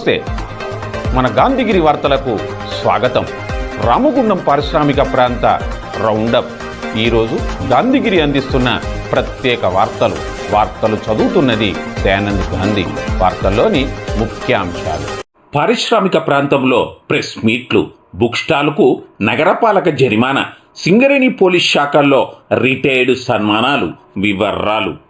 నమస్తే. మన గాంధీగిరి వార్తలకు స్వాగతం. రామగుండం పారిశ్రామిక ప్రాంత రౌండప్. ఈరోజు గాంధీగిరి అందిస్తున్న ప్రత్యేక వార్తలు. వార్తలు చదువుతున్నది దయానంద్ గాంధీ. వార్తల్లోని ముఖ్యాంశాలు. పారిశ్రామిక ప్రాంతంలో ప్రెస్ మీట్లు బుక్ స్టాల్కు నగరపాలక జరిమానా సింగరేణి పోలీస్ శాఖల్లో రిటైర్డ్ సన్మానాలు వివరాలు.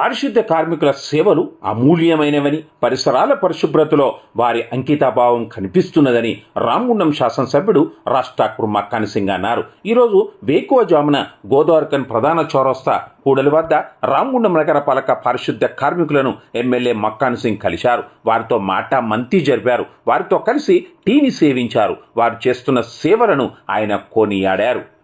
పారిశుద్ధ్య కార్మికుల సేవలు అమూల్యమైనవని పరిసరాల పరిశుభ్రతలో వారి అంకితాభావం కనిపిస్తున్నదని రామగుండం శాసనసభ్యుడు రాష్ట్రాకుడు మక్కాని సింగ్ అన్నారు. ఈరోజు వేకువజామున గోదావరికన్ ప్రధాన చౌరస్తా కూడలి వద్ద రామగుండం నగరపాలక పారిశుద్ధ్య కార్మికులను ఎమ్మెల్యే మక్కాన్ సింగ్ కలిశారు. వారితో మాట మంతి జరిపారు. వారితో కలిసి టీని సేవించారు. వారు చేస్తున్న సేవలను ఆయన కొనియాడారు.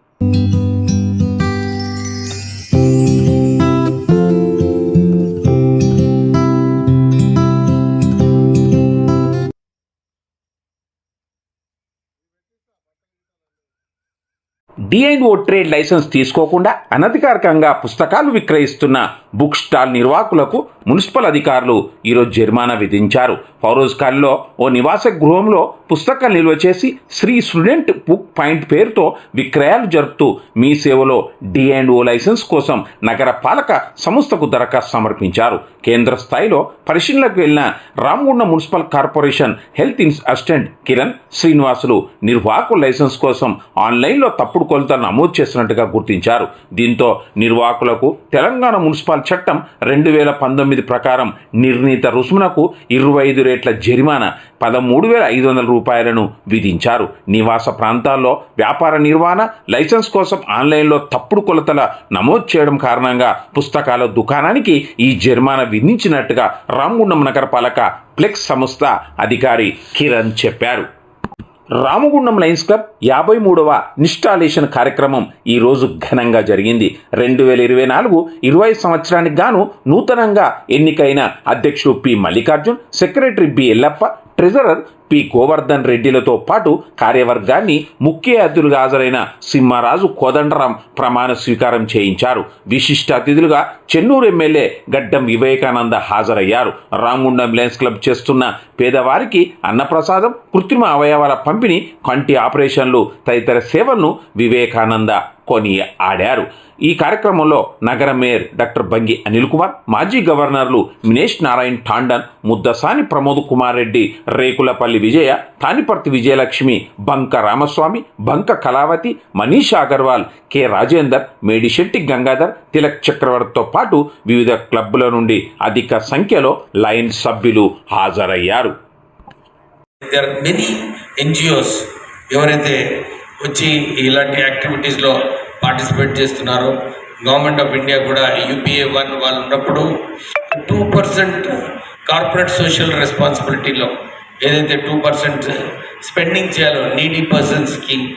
డిఐఓ ట్రేడ్ లైసెన్స్ తీసుకోకుండా అనధికారికంగా పుస్తకాలు విక్రయిస్తున్న బుక్ స్టాల్ నిర్వాహకులకు మున్సిపల్ అధికారులు ఈరోజు జరిమానా విధించారు. ఫౌరోజ్ఖాన్లో ఓ నివాస గృహంలో పుస్తకాలు నిల్వ చేసి శ్రీ స్టూడెంట్ బుక్ పాయింట్ పేరుతో విక్రయాలు జరుపుతూ మీ సేవలో డిఐఓ లైసెన్స్ కోసం నగర పాలక సంస్థకు దరఖాస్తు సమర్పించారు. కేంద్ర స్థాయిలో పరిశీలనకు వెళ్ళిన రామగుండ మున్సిపల్ కార్పొరేషన్ హెల్త్ ఇన్స్ అసిస్టెంట్ కిరణ్ శ్రీనివాసులు నిర్వాహకుల లైసెన్స్ కోసం ఆన్లైన్లో తప్పుడు కొలతలు నమోదు చేసినట్టుగా గుర్తించారు. దీంతో నిర్వాహకులకు తెలంగాణ మున్సిపల్ చట్టం రెండు వేల పంతొమ్మిది ప్రకారం నిర్ణీత రుసుమునకు ఇరవై ఐదు రేట్ల జరిమానా పదమూడు వేల ఐదు వందల రూపాయలను విధించారు. నివాస ప్రాంతాల్లో వ్యాపార నిర్వహణ లైసెన్స్ కోసం ఆన్లైన్లో తప్పుడు కొలతల నమోదు చేయడం కారణంగా పుస్తకాల దుకాణానికి ఈ జరిమానా విధించినట్టుగా రామగుండం నగరపాలక ప్లెక్స్ సంస్థ అధికారి కిరణ్ చెప్పారు. రామగుండం లయన్స్ క్లబ్ యాభై మూడవ ఇన్స్టాలేషన్ కార్యక్రమం ఈరోజు ఘనంగా జరిగింది. రెండు వేల ఇరవై నాలుగు ఇరవై సంవత్సరానికి గాను నూతనంగా ఎన్నికైన అధ్యక్షుడు P Mallikarjun secretary B Yellappa treasurer P. Govardhan రెడ్డిలతో పాటు కార్యవర్గాన్ని ముఖ్య అతిథులుగా హాజరైన సింహరాజు కోదండరాం ప్రమాణ స్వీకారం చేయించారు. విశిష్ట అతిథులుగా చెన్నూరు ఎమ్మెల్యే గడ్డం వివేకానంద హాజరయ్యారు. రామగుండం లయన్స్ క్లబ్ చేస్తున్న పేదవారికి అన్నప్రసాదం కృత్రిమ అవయవాల పంపిణీ కంటి ఆపరేషన్లు తదితర సేవలను వివేకానంద కొని ఆడారు ఈ కార్యక్రమంలో నగర మేయర్ డాక్టర్ బంగి అనిల్ కుమార్ మాజీ గవర్నర్లు మినేష్ నారాయణ్ టాండన్ ముద్దసాని ప్రమోద్ కుమార్ రెడ్డి రేకులపల్లి విజయ తానిపర్తి విజయలక్ష్మి బంక రామస్వామి బంక కళావతి మనీషా అగర్వాల్ కె రాజేందర్ మేడిశెట్టి గంగాధర్ తిలక్ చక్రవర్తితో పాటు వివిధ క్లబ్బుల నుండి అధిక సంఖ్యలో లయన్ సభ్యులు హాజరయ్యారు. మెనీ ఎన్జిఓస్ ఎవరైతే వచ్చి ఇలాంటి యాక్టివిటీస్లో పార్టిసిపేట్ చేస్తున్నారో గవర్నమెంట్ ఆఫ్ ఇండియా కూడా యూపీఏ వన్ వాళ్ళు ఉన్నప్పుడు టూ పర్సెంట్ కార్పొరేట్ సోషల్ రెస్పాన్సిబిలిటీలో ఏదైతే టూ పర్సెంట్ స్పెండింగ్ చేయాలో నీడీ పర్సన్స్కి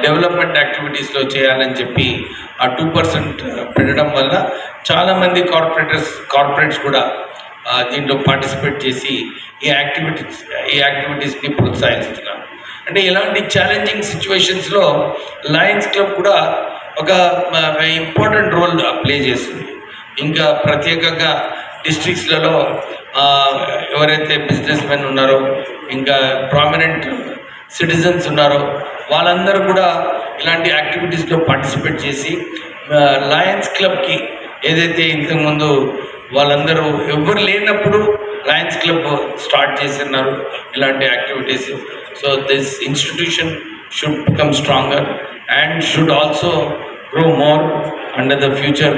డెవలప్మెంట్ యాక్టివిటీస్లో చేయాలని చెప్పి ఆ టూ పర్సెంట్ పెట్టడం వల్ల చాలామంది కార్పొరేటర్స్ కార్పొరేట్స్ కూడా దీంట్లో పార్టిసిపేట్ చేసి ఈ యాక్టివిటీస్ ఈ యాక్టివిటీస్ని ప్రోత్సహిస్తున్నారు. అంటే ఇలాంటి ఛాలెంజింగ్ సిచ్యువేషన్స్లో లయన్స్ క్లబ్ కూడా ఒక ఇంపార్టెంట్ రోల్ ప్లే చేస్తుంది. ఇంకా ప్రత్యేకంగా డిస్ట్రిక్ట్స్లలో ఎవరైతే బిజినెస్ మెన్ ఉన్నారో ఇంకా ప్రామినెంట్ సిటిజన్స్ ఉన్నారో వాళ్ళందరూ కూడా ఇలాంటి యాక్టివిటీస్లో పార్టిసిపేట్ చేసి లయన్స్ క్లబ్కి ఏదైతే ఇంతకుముందు వాళ్ళందరూ ఎవరు లేనప్పుడు లయన్స్ క్లబ్ స్టార్ట్ చేస్తున్నారు ఇలాంటి activities so this institution should become stronger and should also grow more under the future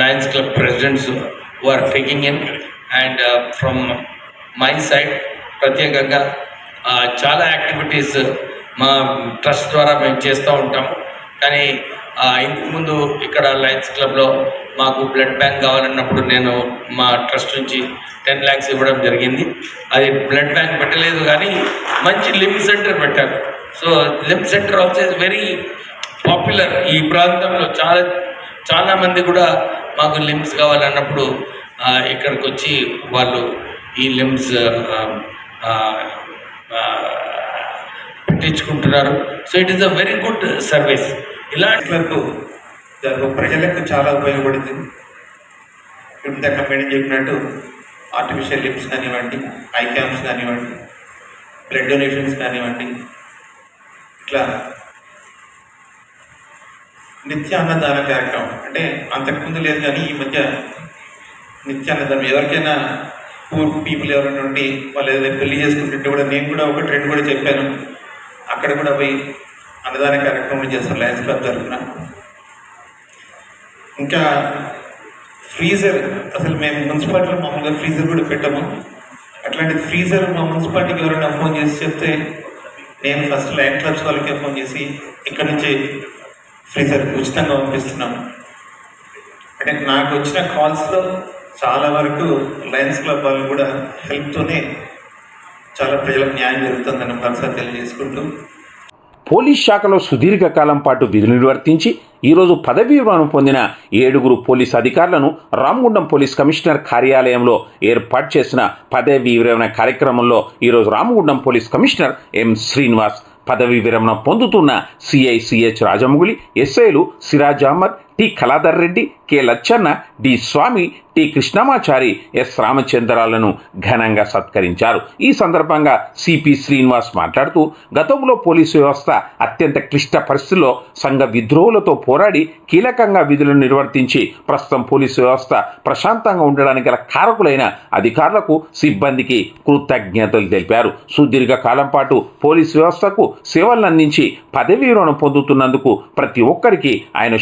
Lions club presidents who are taking in and from my side ప్రత్యేకంగా చాలా యాక్టివిటీస్ మా ట్రస్ట్ ద్వారా మేము చేస్తూ ఉంటాము. కానీ uh, ఇంతకుముందు ఇక్కడ లయన్స్ క్లబ్లో మాకు బ్లడ్ బ్యాంక్ కావాలన్నప్పుడు నేను మా ట్రస్ట్ నుంచి టెన్ ల్యాక్స్ ఇవ్వడం జరిగింది. అది బ్లడ్ బ్యాంక్ పెట్టలేదు కానీ మంచి లిమ్ సెంటర్ పెట్టారు. So limb centre also is very popular ఈ ప్రాంతంలో చాలా చాలామంది కూడా మాకు లిమ్స్ కావాలన్నప్పుడు ఇక్కడికి వచ్చి వాళ్ళు ఈ limbs పెట్టించుకుంటున్నారు. So it is a very good service ఇలాంటి ప్రజలకు చాలా ఉపయోగపడుతుంది ఇంతక మేడం చెప్పినట్టు ఆర్టిఫిషియల్ లిప్స్ కానివ్వండి ఐ క్యాంప్స్ కానివ్వండి బ్లడ్ డొనేషన్స్ కానివ్వండి ఇట్లా నిత్య అన్నదాన కార్యక్రమం. అంటే అంతకుముందు లేదు కానీ ఈ మధ్య నిత్య అన్నదానం ఎవరికైనా పూర్ పీపుల్ ఎవరైనా ఉండి వాళ్ళు ఏదైనా పెళ్ళి చేసుకుంటుంటే కూడా నేను కూడా ఒక ట్రెండ్ కూడా చెప్పాను. అక్కడ కూడా పోయి అన్నదాన కార్యక్రమం చేస్తారు లయన్స్ క్లబ్ తరఫున. ఇంకా ఫ్రీజర్ అసలు మేము మున్సిపాలిటీలో మామూలుగా ఫ్రీజర్ కూడా పెట్టాము. అట్లాంటి ఫ్రీజర్ మా మున్సిపాలిటీకి ఎవరైనా ఫోన్ చేసి చెప్తే నేను ఫస్ట్ లైన్ క్లబ్స్ వాళ్ళకే ఫోన్ చేసి ఇక్కడ నుంచి ఫ్రీజర్ ఉచితంగా పంపిస్తున్నాము. అంటే నాకు వచ్చిన కాల్స్లో చాలా వరకు లయన్స్ క్లబ్ వాళ్ళు కూడా హెల్ప్తోనే చాలా ప్రజలకు న్యాయం జరుగుతుందని మరోసారి తెలియజేసుకుంటూ. పోలీస్ శాఖలో సుదీర్ఘకాలం పాటు విధులు నిర్వర్తించి ఈరోజు పదవీ విరమణ పొందిన ఏడుగురు పోలీస్ అధికారులను రామగుండం పోలీస్ కమిషనర్ కార్యాలయంలో ఏర్పాటు చేసిన పదవీ విరమణ కార్యక్రమంలో ఈరోజు Ramagundam police commissioner M Srinivas పదవీ విరమణ పొందుతున్న C I C H Rajamuguli ఎస్ఐలు Siraj Ahmed T Kaladhar Reddy K Lachanna D Swamy T Krishnamachari S రామచంద్రాలను ఘనంగా సత్కరించారు. ఈ సందర్భంగా సిపి శ్రీనివాస్ మాట్లాడుతూ గతంలో పోలీసు వ్యవస్థ అత్యంత క్లిష్ట పరిస్థితుల్లో సంఘ విద్రోహులతో పోరాడి కీలకంగా విధులను నిర్వర్తించి ప్రస్తుతం పోలీసు వ్యవస్థ ప్రశాంతంగా ఉండడానికి గల కారకులైన అధికారులకు సిబ్బందికి కృతజ్ఞతలు తెలిపారు. సుదీర్ఘ కాలం పాటు పోలీసు వ్యవస్థకు సేవలను అందించి పదవీ రుణం పొందుతున్నందుకు ప్రతి ఒక్కరికి ఆయన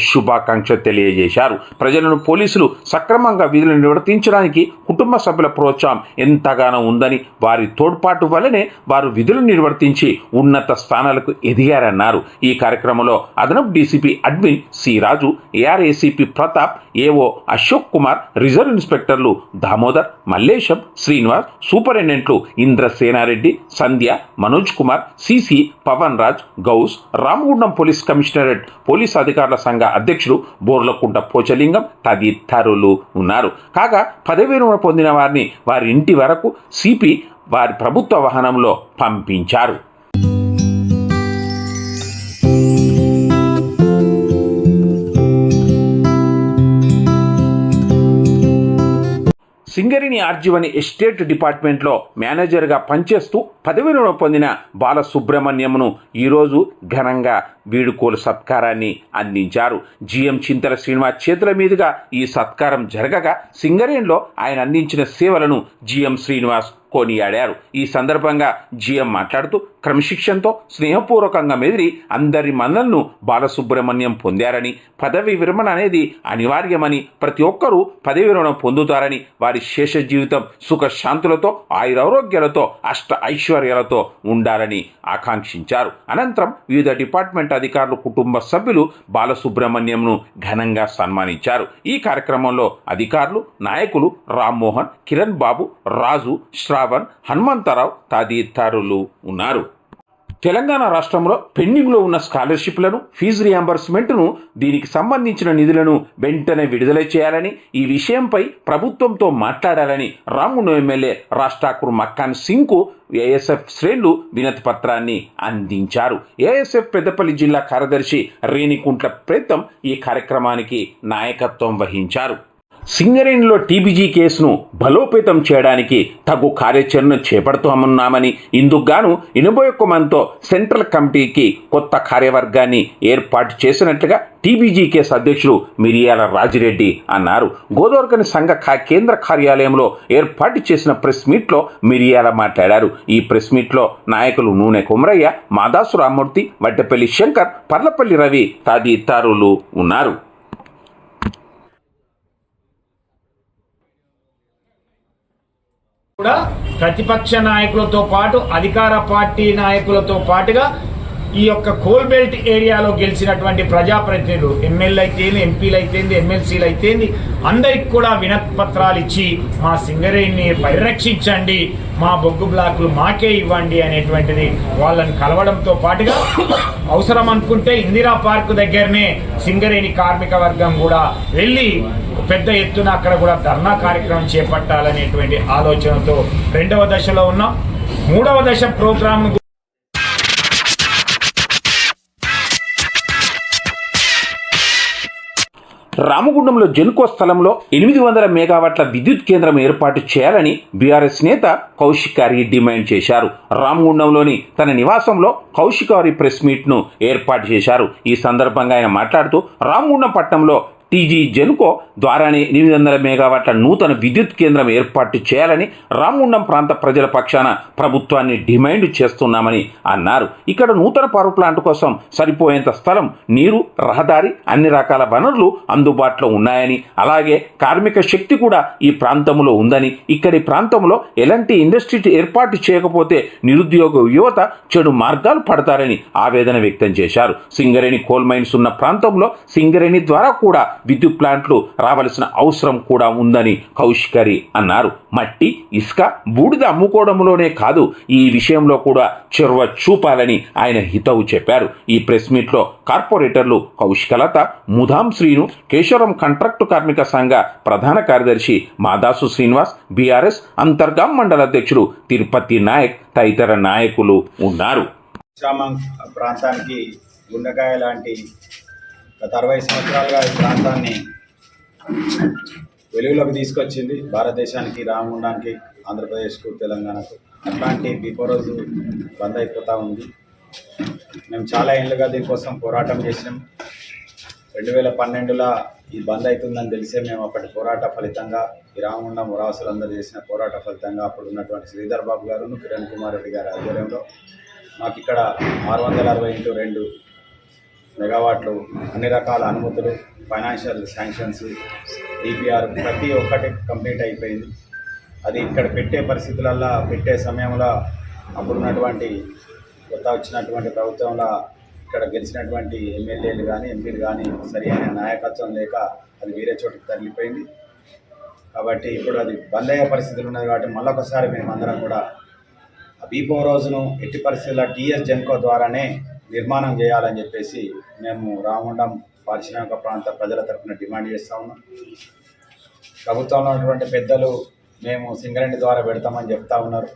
పరిషత్ తెలియజేశారు. ప్రజలను పోలీసులు సక్రమంగా విధులు నిర్వర్తించడానికి కుటుంబ సభ్యుల ప్రోత్సాహం ఎంతగానో ఉందని వారి తోడ్పాటు వల్లనే వారు విధులు నిర్వర్తించి ఉన్నత స్థానాలకు ఎదిగారన్నారు. ఈ కార్యక్రమంలో అదనపు DCP admin C Raju A R A C P Pratap A O Ashok Kumar reserve ఇన్స్పెక్టర్లు Damodar Mallesham Srinivas సూపరింటెండెంట్లు Indrasenareddy Sandhya Manoj Kumar C C Pavan Raj Gous Ramagundam police commissionerate police అధికారుల సంఘ అధ్యక్షుడు బోర్లకుంట పోచలింగం తదితరులు ఉన్నారు. కాగా పదవి విరమణ పొందిన వారిని వారి ఇంటి వరకు సిపి వారి ప్రభుత్వ వాహనంలో పంపించారు. సింగరేణి ఆర్జీవని ఎస్టేట్ డిపార్ట్మెంట్లో మేనేజర్గా పనిచేస్తూ పదవి విరమణ పొందిన బాలసుబ్రహ్మణ్యంను ఈరోజు ఘనంగా వీడుకోలు సత్కారాన్ని అందించారు. జిఎం చింతల శ్రీనివాస్ చేతుల మీదుగా ఈ సత్కారం జరగగా సింగరేణిలో ఆయన అందించిన సేవలను జిఎం శ్రీనివాస్ కొనియాడారు. ఈ సందర్భంగా జిఎం మాట్లాడుతూ క్రమశిక్షణతో స్నేహపూర్వకంగా మెదిరి అందరి మన్నలను బాలసుబ్రహ్మణ్యం పొందారని పదవి విరమణ అనేది అనివార్యమని ప్రతి ఒక్కరూ పదవి విరమణ పొందుతారని వారి శేష జీవితం సుఖశాంతులతో ఆయురారోగ్యాలతో అష్ట ఐశ్వర్యాలతో ఉండాలని ఆకాంక్షించారు. అనంతరం వివిధ డిపార్ట్మెంట్ అధికారులు కుటుంబ సభ్యులు బాలసుబ్రహ్మణ్యంను ఘనంగా సన్మానించారు. ఈ కార్యక్రమంలో అధికారులు నాయకులు రామ్మోహన్ కిరణ్ బాబు రాజు శ్రావణ్ హనుమంతరావు తదితరులు ఉన్నారు. తెలంగాణ రాష్ట్రంలో పెండింగ్లో ఉన్న స్కాలర్షిప్లను ఫీజు రియంబర్స్మెంట్ను దీనికి సంబంధించిన నిధులను వెంటనే విడుదల చేయాలని ఈ విషయంపై ప్రభుత్వంతో మాట్లాడాలని రామును ఎమ్మెల్యే రాజ్ మక్కాన్ సింగ్కు ఏఎస్ఎఫ్ శ్రేణులు వినతి పత్రాన్ని అందించారు. ఏఎస్ఎఫ్ పెద్దపల్లి జిల్లా కార్యదర్శి రేణికుంట్ల ప్రేతం ఈ కార్యక్రమానికి నాయకత్వం వహించారు. సింగరేణిలో టీబీజీ కేసును బలోపేతం చేయడానికి తగు కార్యాచరణ చేపడుతామన్నామని ఇందుకుగాను ఎనభై ఒక్క మందితో సెంట్రల్ కమిటీకి కొత్త కార్యవర్గాన్ని ఏర్పాటు చేసినట్లుగా టీబీజీ కేసు అధ్యక్షుడు మిరియాల రాజిరెడ్డి అన్నారు. గోదావరికని సంఘ కేంద్ర కార్యాలయంలో ఏర్పాటు చేసిన ప్రెస్ మీట్లో మిరియాల మాట్లాడారు. ఈ ప్రెస్ మీట్లో నాయకులు నూనె కుమరయ్య మాదాసు రామ్మూర్తి వడ్డపల్లి శంకర్ పర్లపల్లి రవి తదితరులు ఉన్నారు కూడా ప్రతిపక్ష నాయకులతో పాటు అధికార పార్టీ నాయకులతో పాటుగా ఈ యొక్క కోల్ బెల్ట్ ఏరియాలో గెలిచినటువంటి ప్రజాప్రతినిధులు ఎమ్మెల్యే అయితేంది ఎంపీలు అయితేంది ఎమ్మెల్సీలు అయితేంది అందరికి కూడా వినపత్రాలు ఇచ్చి మా సింగరేణిని పరిరక్షించండి మా బొగ్గు బ్లాకులు మాకే ఇవ్వండి అనేటువంటిది వాళ్ళని కలవడంతో పాటుగా అవసరం అనుకుంటే ఇందిరా పార్క్ దగ్గరనే సింగరేణి కార్మిక వర్గం కూడా వెళ్ళి పెద్ద ఎత్తున అక్కడ కూడా ధర్నా కార్యక్రమం చేపట్టాలనేటువంటి ఆలోచనతో రెండవ దశలో ఉన్నాం. మూడవ దశ ప్రోగ్రామ్ రామగుండంలో జెన్కో స్థలంలో ఎనిమిది వందల మెగావాట్ల విద్యుత్ కేంద్రం ఏర్పాటు చేయాలని బీఆర్ఎస్ నేత కౌశిక్ గారి డిమాండ్ చేశారు. రామగుండంలోని తన నివాసంలో కౌశిక్ గారి ప్రెస్ మీట్ను ఏర్పాటు చేశారు. ఈ సందర్భంగా ఆయన మాట్లాడుతూ రామగుండం పట్టణంలో టీజీ జెన్కో ద్వారానే ఎనిమిది వందల మెగావాట్ల నూతన విద్యుత్ కేంద్రం ఏర్పాటు చేయాలని రామగుండం ప్రాంత ప్రజల పక్షాన ప్రభుత్వాన్ని డిమాండ్ చేస్తున్నామని అన్నారు. ఇక్కడ నూతన పవర్ ప్లాంట్ కోసం సరిపోయేంత స్థలం నీరు రహదారి అన్ని రకాల వనరులు అందుబాటులో ఉన్నాయని అలాగే కార్మిక శక్తి కూడా ఈ ప్రాంతంలో ఉందని ఇక్కడి ప్రాంతంలో ఎలాంటి ఇండస్ట్రీ ఏర్పాటు చేయకపోతే నిరుద్యోగ యువత చెడు మార్గాలు పడతారని ఆవేదన వ్యక్తం చేశారు. సింగరేణి కోల్ మైన్స్ ఉన్న ప్రాంతంలో సింగరేణి ద్వారా కూడా విద్యుత్ ప్లాంట్లు రావలసిన అవసరం కూడా ఉందని కౌశికరి అన్నారు. మట్టి ఇసుక బూడిద అమ్ముకోవడంలోనే కాదు ఈ విషయంలో కూడా చొరవ చూపాలని ఆయన హితవు చెప్పారు. ఈ ప్రెస్ మీట్లో కార్పొరేటర్లు కౌశికలత ముధాం శ్రీను కేశవరం కాంట్రాక్టు కార్మిక సంఘ ప్రధాన కార్యదర్శి మాదాసు శ్రీనివాస్ బీఆర్ఎస్ అంతర్గాం మండల అధ్యక్షుడు తిరుపతి నాయక్ తదితర నాయకులు ఉన్నారు. ప్రాంతానికి గుండకాయ లాంటి గత అరవై సంవత్సరాలుగా ఈ ప్రాంతాన్ని వెలుగులోకి తీసుకొచ్చింది భారతదేశానికి రామగుండానికి ఆంధ్రప్రదేశ్కు తెలంగాణకు. అట్లాంటి బిఫోర్ రోజు బంద్ అయిపోతూ ఉంది. మేము చాలా ఏళ్ళుగా దీనికోసం పోరాటం చేసినాం. రెండు వేల పన్నెండులో ఈ బంద్ అవుతుందని తెలిసే మేము అప్పటి పోరాట ఫలితంగా ఈ రామగుండం మురాసులందరూ చేసిన పోరాట ఫలితంగా అప్పుడు ఉన్నటువంటి శ్రీధర్ బాబు గారును కిరణ్ కుమార్ రెడ్డి గారి ఆధ్వర్యంలో మాకు ఇక్కడ ఆరు వందల అరవై ఇంటూ రెండు మెగావాట్లు అన్ని రకాల అనుమతులు ఫైనాన్షియల్ శాంక్షన్స్ ఈపీఆర్ ప్రతి ఒక్కటి కంప్లీట్ అయిపోయింది. అది ఇక్కడ పెట్టే పరిస్థితులల్లో పెట్టే సమయంలో అప్పుడున్నటువంటి కొత్త వచ్చినటువంటి ప్రభుత్వంలో ఇక్కడ గెలిచినటువంటి ఎమ్మెల్యేలు కానీ ఎంపీలు కానీ సరి అయిన నాయకత్వం లేక అది వేరే చోటుకి తరలిపోయింది. కాబట్టి ఇప్పుడు అది బంద్ అయ్యే పరిస్థితులు ఉన్నది కాబట్టి మళ్ళొకసారి మేమందరం కూడా ఆ బీపో రోజును ఎట్టి పరిస్థితుల్లో టీఎస్ జెన్కో ద్వారానే నిర్మాణం చేయాలని చెప్పేసి మేము రామగుండం పారిశ్రామిక ప్రాంత ప్రజల తరఫున డిమాండ్ చేస్తూ ఉన్నాం. ప్రభుత్వంలో ఉన్నటువంటి పెద్దలు మేము సింగరేణి ద్వారా పెడతామని చెప్తా ఉన్నారు.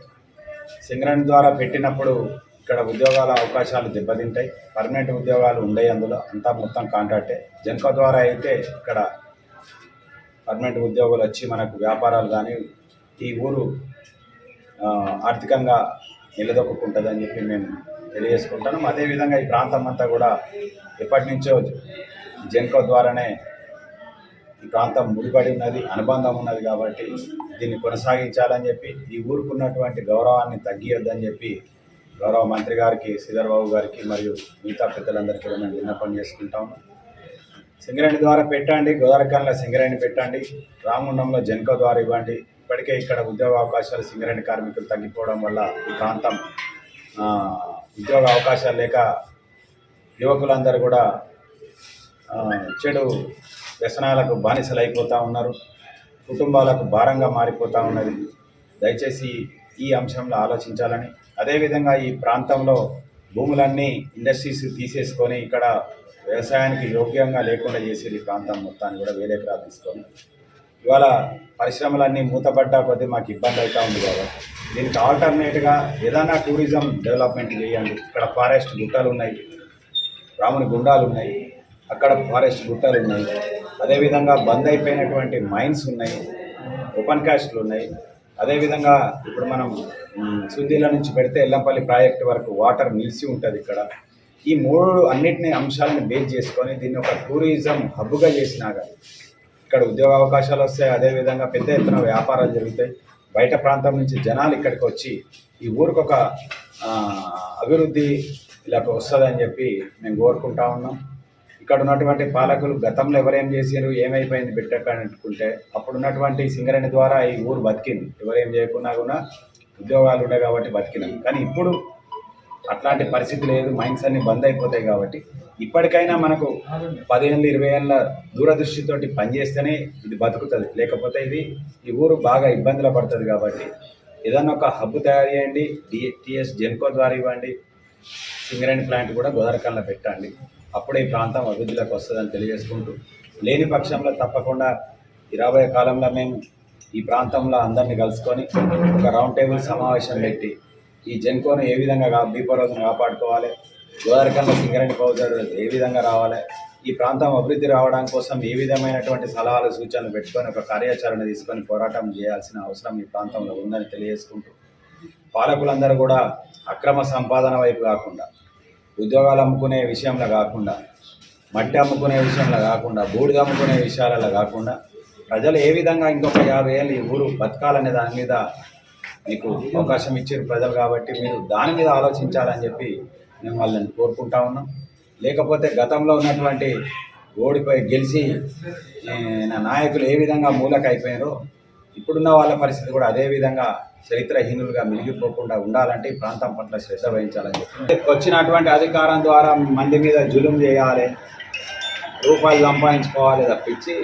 సింగరేణి ద్వారా పెట్టినప్పుడు ఇక్కడ ఉద్యోగాల అవకాశాలు దెబ్బతింటాయి. పర్మనెంట్ ఉద్యోగాలు ఉండయి అందులో. అంతా మొత్తం కాంట్రాక్టే. జెన్కో ద్వారా అయితే ఇక్కడ పర్మనెంట్ ఉద్యోగులు వచ్చి మనకు వ్యాపారాలు కానీ ఈ ఊరు ఆర్థికంగా నిలదొక్కుంటుందని చెప్పి మేము తెలియజేసుకుంటాను. అదేవిధంగా ఈ ప్రాంతం అంతా కూడా ఎప్పటి నుంచో జెన్కో ద్వారానే ఈ ప్రాంతం ముడిపడి ఉన్నది అనుబంధం ఉన్నది కాబట్టి దీన్ని కొనసాగించాలని చెప్పి ఈ ఊరుకున్నటువంటి గౌరవాన్ని తగ్గియొద్దని చెప్పి గౌరవ మంత్రి గారికి శ్రీధర్ బాబు గారికి మరియు మిగతా పెద్దలందరికీ మేము విన్నపం చేసుకుంటాము సింగరేణి ద్వారా పెట్టండి గోదావరికంలో సింగరేణి పెట్టండి రామగుండంలో జెన్కో ద్వారా ఇవ్వండి. ఇప్పటికే ఇక్కడ ఉద్యోగ అవకాశాలు సింగరేణి కార్మికులు తగ్గిపోవడం వల్ల ఈ ప్రాంతం ఉద్యోగ అవకాశాలు లేక యువకులందరూ కూడా చెడు వ్యసనాలకు బానిసలు అయిపోతూ ఉన్నారు. కుటుంబాలకు భారంగా మారిపోతూ ఉన్నది. దయచేసి ఈ అంశంలో ఆలోచించాలని. అదేవిధంగా ఈ ప్రాంతంలో భూములన్నీ ఇండస్ట్రీస్ తీసేసుకొని ఇక్కడ వ్యవసాయానికి యోగ్యంగా లేకుండా చేసేది ఈ ప్రాంతం మొత్తాన్ని కూడా వేరే ఎకరా తీసుకొని ఇవాళ పరిశ్రమలన్నీ మూతపడ్డా కొద్దీ మాకు ఇబ్బంది అవుతూ ఉంది కాబట్టి దీనికి ఆల్టర్నేట్గా ఏదైనా టూరిజం డెవలప్మెంట్ చేయండి. ఇక్కడ ఫారెస్ట్ గుట్టలు ఉన్నాయి. రాముని గుండాలు ఉన్నాయి. అక్కడ ఫారెస్ట్ గుట్టలు ఉన్నాయి. అదేవిధంగా బంద్ అయిపోయినటువంటి మైన్స్ ఉన్నాయి. ఓపెన్ కాస్ట్లు ఉన్నాయి. అదేవిధంగా ఇప్పుడు మనం సుందీల నుంచి పెడితే ఎల్లంపల్లి ప్రాజెక్ట్ వరకు వాటర్ నిలిచి ఉంటుంది ఇక్కడ. ఈ మూడు అన్నిటిని అంశాలను బేస్ చేసుకొని దీన్ని ఒక టూరిజం హబ్గా చేసినాగా. ఇక్కడ ఉద్యోగ అవకాశాలు వస్తాయి అదేవిధంగా పెద్ద ఎత్తున వ్యాపారాలు జరుగుతాయి. బయట ప్రాంతం నుంచి జనాలు ఇక్కడికి వచ్చి ఈ ఊరికి ఒక అభివృద్ధి ఇలా వస్తుందని చెప్పి మేము కోరుకుంటా ఉన్నాం. ఇక్కడ ఉన్నటువంటి పాలకులు గతంలో ఎవరేం చేసారు ఏమైపోయింది పెట్టకనుకుంటే అప్పుడు ఉన్నటువంటి సింగరేణి ద్వారా ఈ ఊరు బతికింది. ఎవరేం చేయకున్నా కూడా ఉద్యోగాలు ఉన్నాయి కాబట్టి బతికినాం. కానీ ఇప్పుడు అట్లాంటి పరిస్థితి లేదు మైండ్స్ అన్ని బంద్ అయిపోతాయి కాబట్టి ఇప్పటికైనా మనకు పదిహేను ఇరవై ఏళ్ళ దూరదృష్టితోటి పనిచేస్తేనే ఇది బతుకుతుంది. లేకపోతే ఇది ఈ ఊరు బాగా ఇబ్బందులు పడుతుంది కాబట్టి ఏదన్నా ఒక హబ్ తయారు చేయండి డిఎస్ జెన్కో ద్వారా ఇవ్వండి సింగరేణి ప్లాంట్ కూడా గోదావరికల్లో పెట్టండి. అప్పుడే ఈ ప్రాంతం అభివృద్ధిలోకి వస్తుందని తెలియజేసుకుంటూ లేని పక్షంలో తప్పకుండా రాబోయే కాలంలో మేము ఈ ప్రాంతంలో అందరినీ కలుసుకొని ఒక రౌండ్ టేబుల్ సమావేశం పెట్టి ఈ జెన్కోను ఏ విధంగా బీపరోజును కాపాడుకోవాలి? గోదావరికల్లో సింగరేణి పౌజర్ ఏ విధంగా రావాలి? ఈ ప్రాంతం అభివృద్ధి రావడం కోసం ఏ విధమైనటువంటి సలహాలు సూచనలు పెట్టుకొని ఒక కార్యాచరణ తీసుకొని పోరాటం చేయాల్సిన అవసరం ఈ ప్రాంతంలో ఉందని తెలియజేసుకుంటూ పాలకులందరూ కూడా అక్రమ సంపాదన వైపు కాకుండా ఉద్యోగాలు అమ్ముకునే విషయంలో కాకుండా మట్టి అమ్ముకునే విషయంలో కాకుండా బూడిద అమ్ముకునే విషయాలలో కాకుండా ప్రజలు ఏ విధంగా ఇంకొక యాభై ఏళ్ళు ఈ ఊరు బతకాలనే దాని మీద మీకు అవకాశం ఇచ్చారు ప్రజలు కాబట్టి మీరు దాని మీద ఆలోచించాలని చెప్పి మేము వాళ్ళని కోరుకుంటా ఉన్నాం. లేకపోతే గతంలో ఉన్నటువంటి ఓడిపోయి గెలిచి నా నాయకులు ఏ విధంగా మూలక అయిపోయారో ఇప్పుడున్న వాళ్ళ పరిస్థితి కూడా అదే విధంగా చరిత్రహీనులుగా మిగిలిపోకుండా ఉండాలంటే ఈ ప్రాంతం పట్ల శ్రద్ధ వహించాలని చెప్పి. వచ్చినటువంటి అధికారం ద్వారా మంది మీద జులుం చేయాలి రూపాయలు సంపాదించుకోవాలి తప్పించి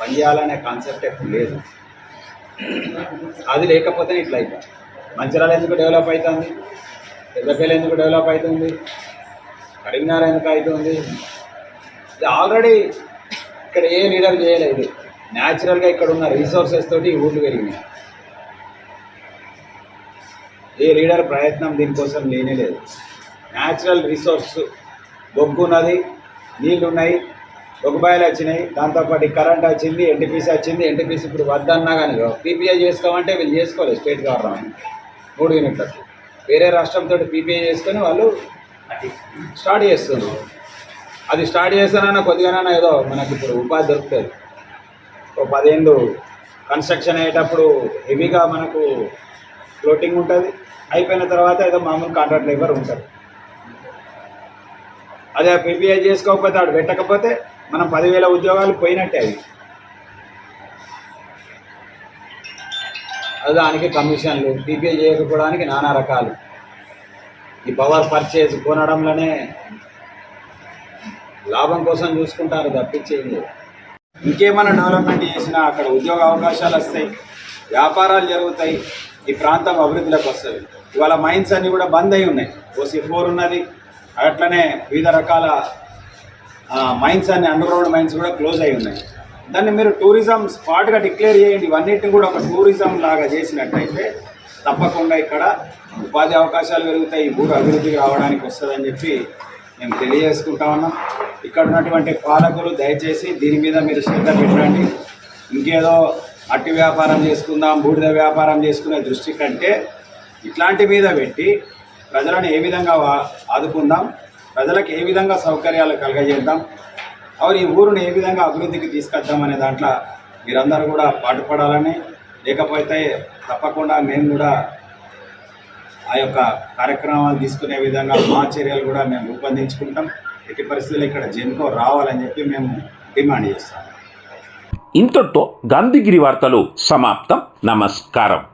పనిచేయాలనే కాన్సెప్ట్ ఎప్పుడు లేదు. అది లేకపోతే ఇట్లా అయిపోయింది. మంచిర్యాల ఎందుకు డెవలప్ అవుతుంది పెద్దపల్లి ఎందుకు డెవలప్ అవుతుంది కరీంనగర్ ఎందుకు అవుతుంది ఇది ఆల్రెడీ ఇక్కడ ఏ లీడర్ చేయలేదు. న్యాచురల్గా ఇక్కడ ఉన్న రీసోర్సెస్ తోటి ఈ ఊళ్ళు పెరిగినాయి. ఏ లీడర్ ప్రయత్నం దీనికోసం లేనే లేదు. న్యాచురల్ రిసోర్స్ బొగ్గు ఉన్నది నీళ్ళు ఉన్నాయి బొగ్గుబాయలు వచ్చినాయి దాంతోపాటు కరెంట్ వచ్చింది ఎన్టీపీసీ వచ్చింది ఎన్టీపీసీ ఇప్పుడు వద్దన్నా కానీ పీపీఐ చేసుకోమంటే వీళ్ళు చేసుకోలేదు స్టేట్ గవర్నమెంట్ మూడు యూనిట్లకు వేరే రాష్ట్రంతో పీపీఐ చేసుకొని వాళ్ళు స్టార్ట్ చేస్తున్నారు. అది స్టార్ట్ చేస్తానన్నా కొద్దిగానైనా ఏదో మనకి ఇప్పుడు ఉపాధి దొరుకుతుంది. ఒక పదిహేను కన్స్ట్రక్షన్ అయ్యేటప్పుడు హెవీగా మనకు ఫ్లోటింగ్ ఉంటుంది. అయిపోయిన తర్వాత ఏదో మామూలు కాంట్రాక్ట్ లేబర్ ఉంటుంది. అదే పీపీఐ చేసుకోకపోతే ఆడు పెట్టకపోతే మనం పదివేల ఉద్యోగాలు పోయినట్టే అవి. అది దానికి కమిషన్లు పీపీఐ చేయకపోవడానికి నానా రకాలు. ఈ పవర్ పర్చేజ్ కొనడంలోనే లాభం కోసం చూసుకుంటారు తప్పించేది. ఇంకేమైనా డెవలప్మెంట్ చేసినా అక్కడ ఉద్యోగ అవకాశాలు వస్తాయి వ్యాపారాలు జరుగుతాయి ఈ ప్రాంతం అభివృద్ధిలోకి వస్తుంది. ఇవాళ మైన్స్ అన్నీ కూడా బంద్ అయి ఉన్నాయి. ఓసీ ఫోర్ ఉన్నది అట్లనే వివిధ రకాల మైన్స్ అనే అండర్ గ్రౌండ్ మైన్స్ కూడా క్లోజ్ అయి ఉన్నాయి. దాన్ని మీరు టూరిజం స్పాట్గా డిక్లేర్ చేయండి. ఇవన్నిటిని కూడా ఒక టూరిజం లాగా చేసినట్టయితే తప్పకుండా ఇక్కడ ఉపాధి అవకాశాలు పెరుగుతాయి ఈ ఊరు అభివృద్ధికి రావడానికి వస్తుందని చెప్పి మేము తెలియజేసుకుంటా ఉన్నాం. ఇక్కడ ఉన్నటువంటి పాలకులు దయచేసి దీని మీద మీరు శ్రద్ధ పెట్టండి. ఇంకేదో అట్టి వ్యాపారం చేసుకుందాం బూడిద వ్యాపారం చేసుకునే దృష్టి కంటే ఇట్లాంటి మీద పెట్టి ప్రజలను ఏ విధంగా వా- ఆదుకుందాం ప్రజలకు ఏ విధంగా సౌకర్యాలు కలగజేద్దాం? అవి ఈ ఊరుని ఏ విధంగా అభివృద్ధికి తీసుకొద్దాం అనే దాంట్లో మీరందరూ కూడా పాటుపడాలని లేకపోతే తప్పకుండా మేము కూడా ఆ యొక్క కార్యక్రమాలు తీసుకునే విధంగా మా చర్యలు కూడా మేము రూపొందించుకుంటాం. ఎట్టి పరిస్థితుల్లో ఇక్కడ జెన్కో రావాలని చెప్పి మేము డిమాండ్ చేస్తాం. ఇంతటితో గాంధీగిరి వార్తలు సమాప్తం. నమస్కారం.